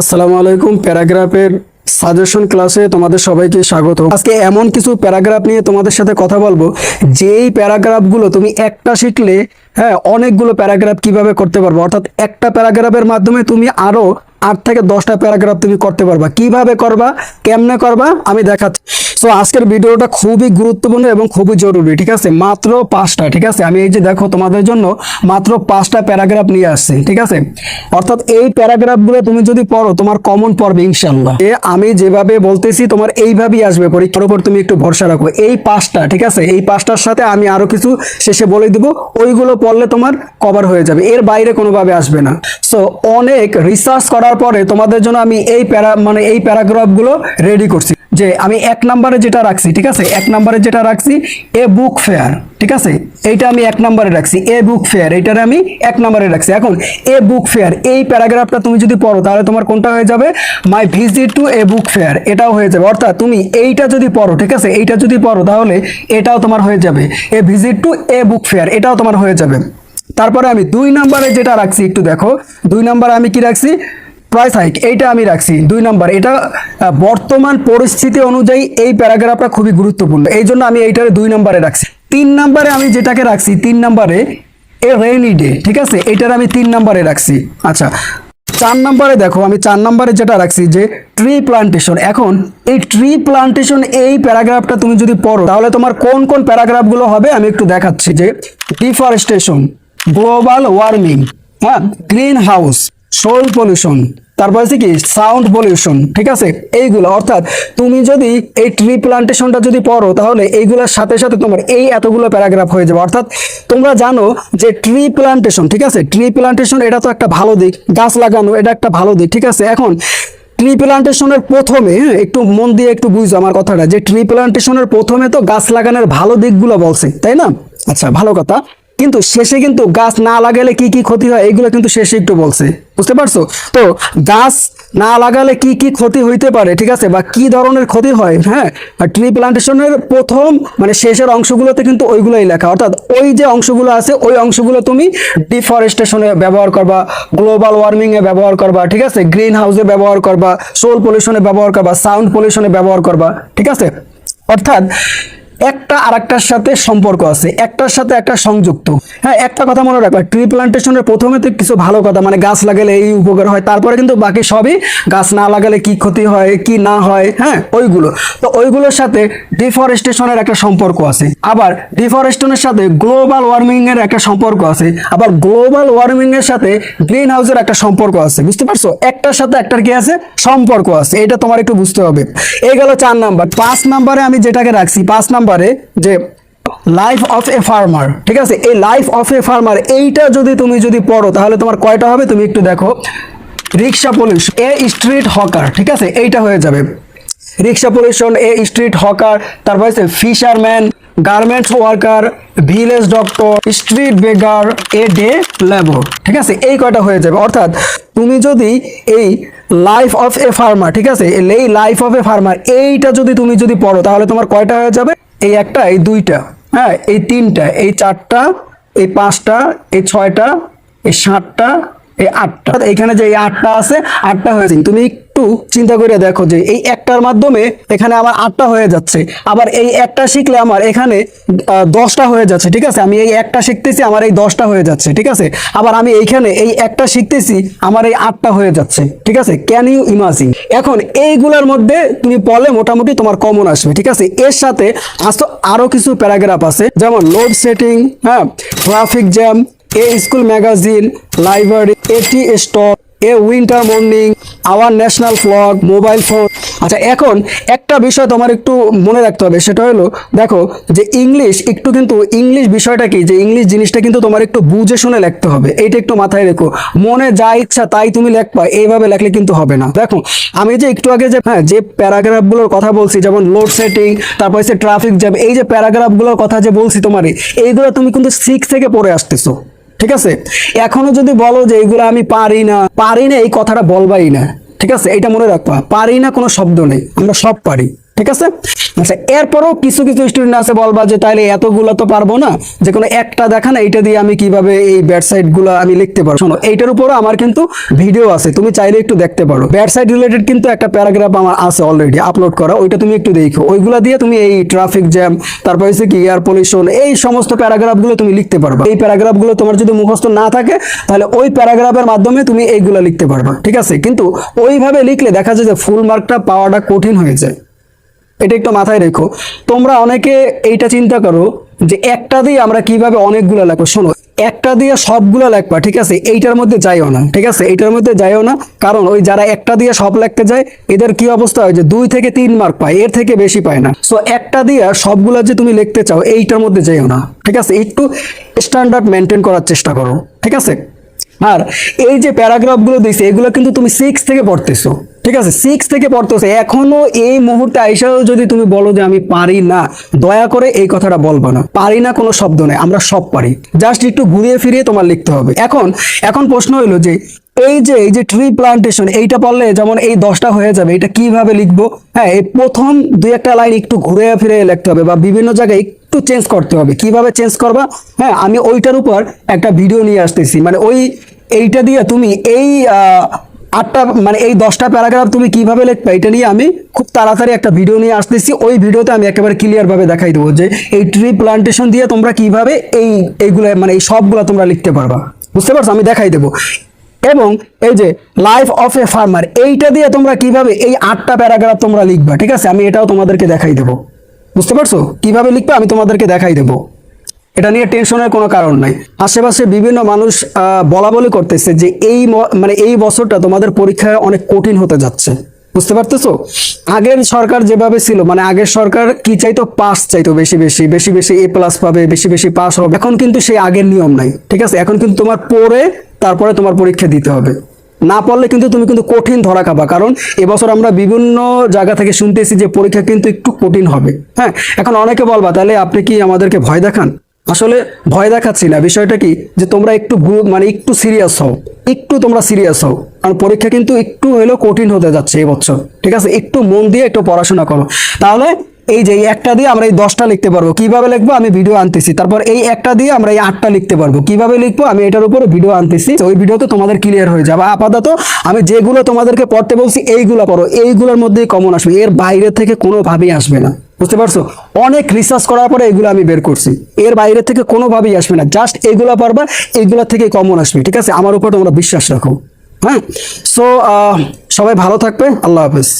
আসসালামু আলাইকুম, প্যারাগ্রাফের সাজেশন ক্লাসে তোমাদের সবাইকে স্বাগত। আজকে এমন কিছু প্যারাগ্রাফ নিয়ে তোমাদের সাথে কথা বলব, যেই প্যারাগ্রাফগুলো তুমি একটা শিখলে হ্যাঁ অনেকগুলো প্যারাগ্রাফ কীভাবে করতে পারব। অর্থাৎ একটা প্যারাগ্রাফের মাধ্যমে তুমি আরও আট থেকে দশটা প্যারাগ্রাফ তুমি করতে পারবা। কীভাবে করবা, কেমনে করবা, আমি দেখাচ্ছি। তো আজকের ভিডিওটা খুবই গুরুত্বপূর্ণ এবং খুবই জরুরি, ঠিক আছে? মাত্র পাঁচটা, ঠিক আছে? আমি এই যে দেখো, তোমাদের জন্য মাত্র পাঁচটা প্যারাগ্রাফ নিয়ে আসছি, ঠিক আছে? অর্থাৎ এই প্যারাগ্রাফগুলো তুমি যদি পড়ো, তোমার কমন পড়বে ইনশাল্লাহ আমি যেভাবে বলতেছি, তোমার এইভাবেই আসবে পরীক্ষার উপর তুমি একটু ভরসা রাখো। এই পাঁচটা, ঠিক আছে? এই পাঁচটার সাথে আমি আরও কিছু শেষে বলে দিব। ওইগুলো পড়লে তোমার কভার হয়ে যাবে। এর বাইরে কোনোভাবে আসবে না। সো অনেক রিসার্চ করার পরে তোমাদের জন্য আমি এই প্যারা মানে এই প্যারাগ্রাফগুলো রেডি করছি। যে, আমি এক নম্বরে যেটা রাখছি, ঠিক আছে? এক নম্বরে যেটা রাখছি, এ বুক ফেয়ার ঠিক আছে? এইটা আমি এক নম্বরে রাখছি, এ বুক ফেয়ার এইটার আমি এক নম্বরে রাখছি। এখন, এ বুক ফেয়ার এই প্যারাগ্রাফটা তুমি যদি পড়ো, তাহলে তোমার কোনটা হয়ে যাবে? My visit to a book fair এটাও হয়ে যাবে। অর্থাৎ তুমি এইটা যদি পড়ো, ঠিক আছে? এইটা যদি পড়ো, তাহলে এটাও তোমার হয়ে যাবে। A visit to a book fair এটাও তোমার হয়ে যাবে। তারপরে আমি দুই নম্বরে যেটা রাখছি, একটু দেখো। দুই নম্বরে আমি কি রাখছি? প্রাইস হাইক এইটা আমি রাখছি। দুই নাম্বার, এটা বর্তমান পরিস্থিতি অনুযায়ী এই প্যারাগ্রাফটা খুবই গুরুত্বপূর্ণ। এই জন্য আমি এইটার দুই নম্বরে রাখছি। তিন নম্বরে আমি যেটাকে রাখছি, তিন নম্বরে এ রেইনি ডে ঠিক আছে? এইটার আমি তিন নম্বরে রাখছি। আচ্ছা চার নম্বরে দেখো, আমি চার নম্বরে যেটা রাখছি যে ট্রি প্লান্টেশন এখন, এই ট্রি প্লান্টেশন এই প্যারাগ্রাফটা তুমি যদি পড়ো, তাহলে তোমার কোন কোন প্যারাগ্রাফগুলো হবে আমি একটু দেখাচ্ছি। যে ডিফরেস্টেশন গ্লোবাল ওয়ার্মিং হ্যাঁ? গ্রিন হাউস সোল পলিউশন তারপর আছে কি সাউন্ড পলিউশন ঠিক আছে? এইগুলো অর্থাৎ তুমি যদি এই ট্রি প্লান্টেশনটা যদি পড়ো তাহলে এইগুলোর সাথে সাথে তোমার এই এতগুলো প্যারাগ্রাফ হয়ে যাবে। অর্থাৎ তোমরা জানো যে ট্রি প্লান্টেশন ঠিক আছে? ট্রি প্লান্টেশন এটা তো একটা ভালো দিক গাছ লাগানো এটা একটা ভালো দিক ঠিক আছে? এখন ট্রি প্লান্টেশনের প্রথমে হ্যাঁ, একটু মন দিয়ে একটু বুঝো আমার কথাটা যে ট্রি প্লান্টেশনের প্রথমে তো গাছ লাগানোর ভালো দিকগুলো বলছে তাই না? আচ্ছা ভালো কথা। কিন্তু শেষে কিন্তু গাছ না লাগালে কি কি ক্ষতি হয়? এগুলো কিন্তু শেষে একটু বলছে। বুঝতে পারছ? তো গাছ না লাগালে কি কি ক্ষতি হইতে পারে, ঠিক আছে? বা কি ধরনের ক্ষতি হয়? হ্যাঁ? ট্রি প্লান্টেশনের প্রথম মানে শেষের অংশগুলোতে কিন্তু ওইগুলোই লেখা। অর্থাৎ ওই যে অংশগুলো আছে, ওই অংশগুলো তুমি ডিফরেস্টেশনে ব্যবহার করবা গ্লোবাল ওয়ার্মিং এ ব্যবহার করবা, ঠিক আছে? গ্রিন হাউসে ব্যবহার করবা সোল পলিউশনে ব্যবহার করবা সাউন্ড পলিউশনে ব্যবহার করবা, ঠিক আছে? অর্থাৎ একটা আরেকটার সাথে সম্পর্ক আছে, একটার সাথে একটা সংযুক্ত। হ্যাঁ একটা কথা মনে রাখবা ট্রি প্লান্টেশনের প্রথমে তো কিছু ভালো কথা মানে গাছ লাগালে এই উপকার হয়, তারপরে কিন্তু বাকি সবই গাছ না লাগালে কি ক্ষতি হয়, কি না হয় হ্যাঁ ওইগুলো। তো ওইগুলোর সাথে ডিফরেস্টেশনের একটা সম্পর্ক আছে। আবার ডিফরেস্টেশনের সাথে গ্লোবাল ওয়ার্মিং এর একটা সম্পর্ক আছে। আবার গ্লোবাল ওয়ার্মিং এর সাথে গ্রিন হাউসের একটা সম্পর্ক আছে, বুঝতে পারছ? একটার সাথে একটার কি আছে? সম্পর্ক আছে, এটা তোমার একটু বুঝতে হবে। এই গেল চার নাম্বার, পাঁচ নাম্বারে আমি যেটাকে রাখছি, পাঁচ নাম্বারে যে লাইফ অফ এ ফার্মার ঠিক আছে? এই লাইফ অফ এ ফার্মার এইটা যদি তুমি যদি পড়ো, তাহলে তোমার কয়টা হবে? তুমি একটু দেখো। Rickshaw police a street hawker ঠিক আছে? এইটা হয়ে যাবে। Rickshaw pollution a street hawker তারপর হচ্ছে fisherman garments worker village doctor street beggar a day labour ঠিক আছে? এই কয়টা হয়ে যাবে। অর্থাৎ তুমি যদি এই লাইফ অফ এ ফার্মার ঠিক আছে? এই লাইফ অফ এ ফার্মার এইটা যদি তুমি যদি পড়ো, তাহলে তোমার কয়টা হয়ে যাবে? এই একটা, এই দুইটা হ্যাঁ এই তিনটা, এই চারটা, এই পাঁচটা, এই ছয়টা, এই সাতটা এই আটটা। এখানে যে এই আটটা আছে, আটটা হয়েছে তুমি একটু চিন্তা করে দেখো যে এই একটার মাধ্যমে এখানে আমার আটটা হয়ে যাচ্ছে। আবার এই একটা শিখলে আমার এখানে দশটা হয়ে যাচ্ছে, ঠিক আছে? আমি এই একটা শিখতেছি, আমার এই দশটা হয়ে যাচ্ছে, ঠিক আছে? আবার আমি এইখানে এই একটা শিখতেছি, আমার এই আটটা হয়ে যাচ্ছে, ঠিক আছে? ক্যান ইউ ইমাজিন এখন এইগুলোর মধ্যে তুমি পড়লে মোটামুটি তোমার কমন আসবে, ঠিক আছে? এর সাথে আসতো আরও কিছু প্যারাগ্রাফ আছে, যেমন লোড সেটিং হ্যাঁ? Traffic jam a school magazine, library, এটি stock a winter morning, our national flag, mobile phone. আচ্ছা এখন একটা বিষয় তোমার একটু মনে রাখতে হবে, সেটা হলো, দেখো, যে ইংলিশ একটু কিন্তু, ইংলিশ বিষয়টা কি, যে ইংলিশ জিনিসটা কিন্তু তোমার একটু বুঝে শুনে লিখতে হবে, এইটা একটু মাথায় রেখো। মনে যা ইচ্ছা তাই তুমি লেখবা, এইভাবে লেখলে কিন্তু হবে না। দেখো, আমি যে একটু আগে যে হ্যাঁ যে প্যারাগ্রাফগুলোর কথা বলছি, যেমন লোড সেটিং তারপর হচ্ছে ট্রাফিক জ্যাম এই যে প্যারাগ্রাফগুলোর কথা যে বলছি তোমার, এইগুলো তুমি কিন্তু সিক্স থেকে পড়ে আসতেছো। ঠিক আছে? এখনও যদি বলো যে এইগুলো আমি পারি না পারি না, এই কথাটা বলবাই না। ঠিক আছে? এটা মনে রাখবা। পারি না কোনো শব্দ নেই। আমরা সব পারি। ঠিক আছে? আচ্ছা এরপরও কিছু কিছু স্টুডেন্ট আছে বলবা যে তাহলে এতগুলো তো পারব না। যে কোনো একটা দেখা না, এইটা দিয়ে আমি কীভাবে এই ব্যাট সাইডগুলো আমি লিখতে পারব? শোনো, এইটার উপরও আমার কিন্তু ভিডিও আছে, তুমি চাইলে একটু দেখতে পারো। ব্যাট সাইড রিলেটেড কিন্তু একটা প্যারাগ্রাফ আমার আছে অলরেডি আপলোড করা, ওইটা তুমি একটু দেখো। ওইগুলা দিয়ে তুমি এই ট্রাফিক জ্যাম তারপর হচ্ছে কি এয়ার পলিউশন এই সমস্ত প্যারাগ্রাফগুলো তুমি লিখতে পারবা। এই প্যারাগ্রাফগুলো তোমার যদি মুখস্থ না থাকে, তাহলে ওই প্যারাগ্রাফের মাধ্যমে তুমি এইগুলা লিখতে পারবা। ঠিক আছে? কিন্তু ওইভাবে লিখলে দেখা যায় যে ফুল মার্কটা পাওয়াটা কঠিন হয়ে যায়। এটা একটু মাথায় রেখো। তোমরা অনেকে এইটা চিন্তা করো যে একটা দিয়ে আমরা কীভাবে অনেকগুলো লাগবো শোনো, একটা দিয়ে সবগুলো লাগবা ঠিক আছে? এইটার মধ্যে যাইও না, ঠিক আছে? এইটার মধ্যে যাইও না। কারণ ওই যারা একটা দিয়ে সব লিখতে যায়, এদের কি অবস্থা হয় যে দুই থেকে তিন মার্ক পায়, এর থেকে বেশি পায় না। সো একটা দিয়ে সবগুলো যে তুমি লিখতে চাও, এইটার মধ্যে যাইও না, ঠিক আছে? একটু স্ট্যান্ডার্ড মেনটেন করার চেষ্টা করো, ঠিক আছে? আর এই যে প্যারাগ্রাফগুলো দিয়েছে, এগুলো কিন্তু তুমি সিক্স থেকে পড়তেছো। ঠিক আছে সিক্স থেকে পড়তেছো। এখনও এই মুহূর্তে আইসাও যদি তুমি বলো যে আমি পারি না, দয়া করে এই কথাটা বলব না। পারি না কোনো শব্দ নেই, আমরা সব পারি। জাস্ট একটু ঘুরিয়ে ফিরিয়ে তোমার লিখতে হবে। এখন এখন প্রশ্ন হলো যে, এই যে এই যে ট্রি প্লান্টেশন এইটা পড়লে যেমন এই দশটা হয়ে যাবে, এটা কীভাবে লিখব? হ্যাঁ এই প্রথম দুই একটা লাইন একটু ঘুরে ফিরে লিখতে হবে বা বিভিন্ন জায়গায় একটু চেঞ্জ করতে হবে। কীভাবে চেঞ্জ করবা? হ্যাঁ আমি ওইটার উপর একটা ভিডিও নিয়ে আসতেছি। মানে ওই, এইটা দিয়ে তুমি এই আটটা মানে এই দশটা প্যারাগ্রাফ তুমি কীভাবে লিখবে, এটা নিয়ে আমি খুব তাড়াতাড়ি একটা ভিডিও নিয়ে আসতেছি। ওই ভিডিওতে আমি একেবারে ক্লিয়ার ভাবে দেখাই দেবো যে এই ট্রি প্লান্টেশন দিয়ে তোমরা কীভাবে এই, এইগুলো মানে এই সবগুলো তোমরা লিখতে পারবা। বুঝতে পারছ? আমি দেখাই দেবো। এবং এই যে লাইফ অফ এ ফার্মার এইটা দিয়ে তোমরা কীভাবে এই আটটা প্যারাগ্রাফ তোমরা লিখবা, ঠিক আছে? আমি এটাও তোমাদেরকে দেখাই দেবো। বুঝতে পারছ? কীভাবে লিখবে আমি তোমাদেরকে দেখাই দেবো। এটা নিয়ে টেনশনের কোনো কারণ নাই। আশেপাশে বিভিন্ন মানুষ বলা বলি করতেছে যে এই মানে এই বছরটা তোমাদের পরীক্ষায় অনেক কঠিন হতে যাচ্ছে। বুঝতে পারতেছো? আগের সরকার যেভাবে ছিল মানে আগের সরকার কি চাইতো? পাস চাইতো বেশি বেশি বেশি বেশি এ প্লাস পাবে, বেশি বেশি পাস হবে। এখন কিন্তু সেই আগের নিয়ম নাই, ঠিক আছে? এখন কিন্তু তোমার পড়ে তারপরে তোমার পরীক্ষা দিতে হবে। না পড়লে কিন্তু তুমি কিন্তু কঠিন ধরা খাবা, কারণ এবছর আমরা বিভিন্ন জায়গা থেকে শুনতেছি যে পরীক্ষা কিন্তু একটু কঠিন হবে। হ্যাঁ এখন অনেকে বলবা, তাহলে আপনি কি আমাদেরকে ভয় দেখান? আসলে ভয় দেখাচ্ছি না। বিষয়টা কি? যে তোমরা একটু মানে একটু সিরিয়াস হও। একটু তোমরা সিরিয়াস হও। কারণ পরীক্ষা কিন্তু একটু হলেও কঠিন হতে যাচ্ছে এবছর ঠিক আছে? একটু মন দিয়ে একটু পড়াশোনা করো। তাহলে এই যে একটা দিয়ে আমরা এই দশটা লিখতে পারব। কীভাবে লিখব? আমি ভিডিও আনতেছি। তারপর এই একটা দিয়ে আমরা এই আটটা লিখতে পারব। কীভাবে লিখব? আমি এটার উপরে ভিডিও আনতেছি। ওই ভিডিওতে তোমাদের ক্লিয়ার হয়ে যাবে। আপাতত আমি যেগুলো তোমাদেরকে পড়তে বলছি, এইগুলো পড়ো। এইগুলোর মধ্যেই কমন আসবে। এর বাইরে থেকে কোনোভাবেই আসবে না। বুঝতে পারছ? অনেক রিসার্চ করার পরে এগুলো আমি বের করছি। এর বাইরে থেকে কোনোভাবেই আসবে না। জাস্ট এগুলো পারবা এগুলো থেকে কমন আসবে, ঠিক আছে? আমার উপর তোমরা বিশ্বাস রাখো। হ্যাঁ? সো সবাই ভালো থাকবে। আল্লাহ হাফেজ।